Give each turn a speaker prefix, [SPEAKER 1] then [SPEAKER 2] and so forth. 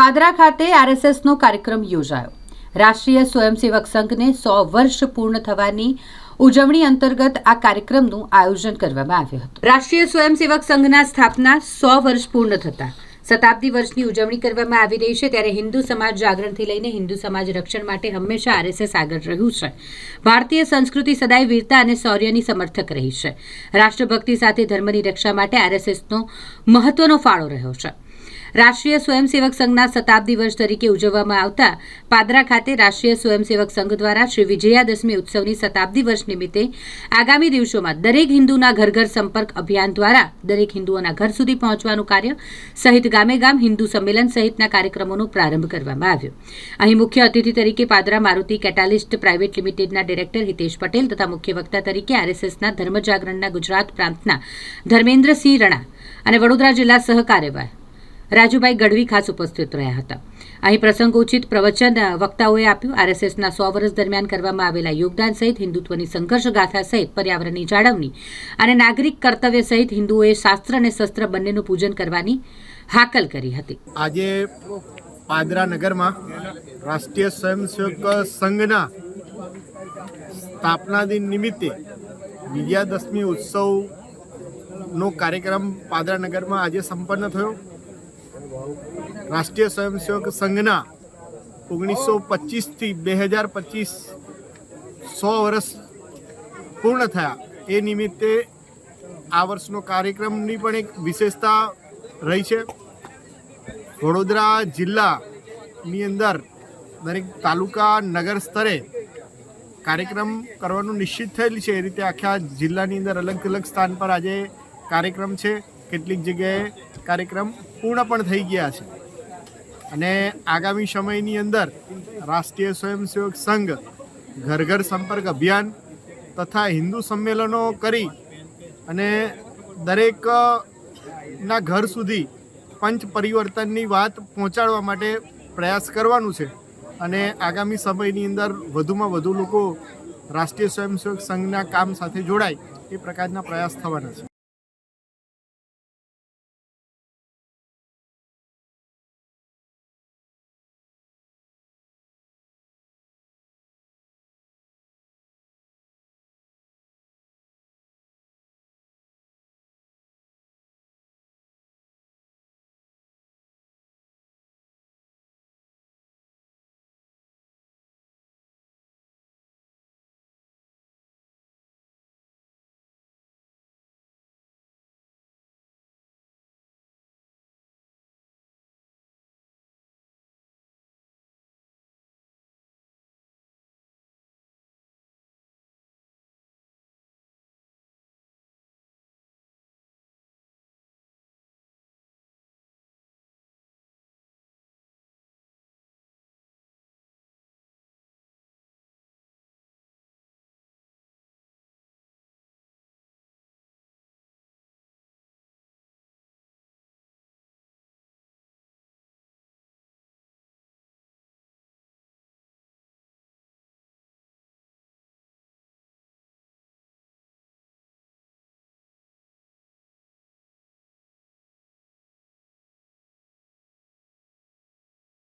[SPEAKER 1] પાદરા ખાતે આરએસએસનો કાર્યક્રમ યોજાયો. રાષ્ટ્રીય સ્વયંસેવક સંઘને સો વર્ષ પૂર્ણ થવાની ઉજવણી અંતર્ગત આ કાર્યક્રમનું આયોજન કરવામાં આવ્યું હતું. રાષ્ટ્રીય સ્વયંસેવક સંઘના સ્થાપના સો વર્ષ પૂર્ણ થતા શતાબ્દી વર્ષની ઉજવણી કરવામાં આવી રહી છે. ત્યારે હિન્દુ સમાજ જાગરણથી લઈને હિન્દુ સમાજ રક્ષણ માટે હંમેશા આરએસએસ આગળ રહ્યું છે. ભારતીય સંસ્કૃતિ સદાય વીરતા અને શૌર્યની સમર્થક રહી છે. રાષ્ટ્રભક્તિ સાથે ધર્મની રક્ષા માટે આરએસએસનો મહત્વનો ફાળો રહ્યો છે. રાષ્ટ્રીય સ્વયંસેવક સંઘના શતાબ્દી વર્ષ તરીકે ઉજવવામાં આવતા પાદરા ખાતે રાષ્ટ્રીય સ્વયંસેવક સંઘ દ્વારા શ્રી વિજયાદશમી ઉત્સવની શતાબ્દી વર્ષ નિમિત્તે આગામી દિવસોમાં દરેક હિન્દુના ઘર ઘર સંપર્ક અભિયાન દ્વારા દરેક હિન્દુઓના ઘર સુધી પહોંચવાનું કાર્ય સહિત ગામે ગામ હિન્દુ સંમેલન સહિતના કાર્યક્રમોનો પ્રારંભ કરવામાં આવ્યો. અહીં મુખ્ય અતિથિ તરીકે પાદરા મારુતિ કેટાલિસ્ટ પ્રાઇવેટ લિમિટેડના ડિરેક્ટર હિતેશ પટેલ તથા મુખ્ય વક્તા તરીકે આરએસએસના ધર્મ જાગરણના ગુજરાત પ્રાંતના ધર્મેન્દ્રસિંહ રણા અને વડોદરા જિલ્લા સહકાર્યવાહ રાજુભાઈ ગઢવી ખાસ ઉપસ્થિત રહ્યા હતા. અહીં પ્રસંગોચિત પ્રવચન વક્તાઓએ આપ્યું. આરએસએસના સો વર્ષ દરમિયાન કરવામાં આવેલા યોગદાન સહિત હિન્દુત્વની સંઘર્ષ ગાથા સહિત પર્યાવરણની જાળવણી અને નાગરિક કર્તવ્ય સહિત હિન્દુઓએ શાસ્ત્ર અને શસ્ત્ર બંનેનું પૂજન કરવાની હાકલ કરી હતી.
[SPEAKER 2] આજે પાદરા નગરમાં રાષ્ટ્રીય સ્વયંસેવક સંઘના સ્થાપના દિન નિમિત્તે વિજયાદશમી ઉત્સવનો કાર્યક્રમ પાદરા નગરમાં આજે સંપન્ન થયો. રાષ્ટ્રીય સ્વયંસેવક સંઘના ઓગણીસો પચીસથી બે હજાર પચીસ સો વર્ષ પૂર્ણ થયા. એ નિમિત્તે આ વર્ષનો કાર્યક્રમની પણ એક વિશેષતા રહી છે. વડોદરા જિલ્લાની અંદર દરેક તાલુકા, નગર સ્તરે કાર્યક્રમ કરવાનું નિશ્ચિત થયેલ છે. એ રીતે આખા જિલ્લાની અંદર અલગ અલગ સ્થાન પર આજે કાર્યક્રમ છે. કેટલીક જગ્યાએ કાર્યક્રમ પૂર્ણ પણ થઈ ગયા છે. અને આગામી સમયની અંદર રાષ્ટ્રીય સ્વયંસેવક સંઘ ઘર ઘર સંપર્ક અભિયાન તથા હિન્દુ સંમેલનો કરી અને દરેક ના ઘર સુધી પંચ પરિવર્તનની વાત પહોંચાડવા માટે પ્રયાસ કરવાનું છે. અને આગામી સમયની અંદર વધુમાં વધુ લોકો રાષ્ટ્રીય સ્વયંસેવક સંઘના કામ સાથે જોડાય એ પ્રકારના પ્રયાસ થવાના છે.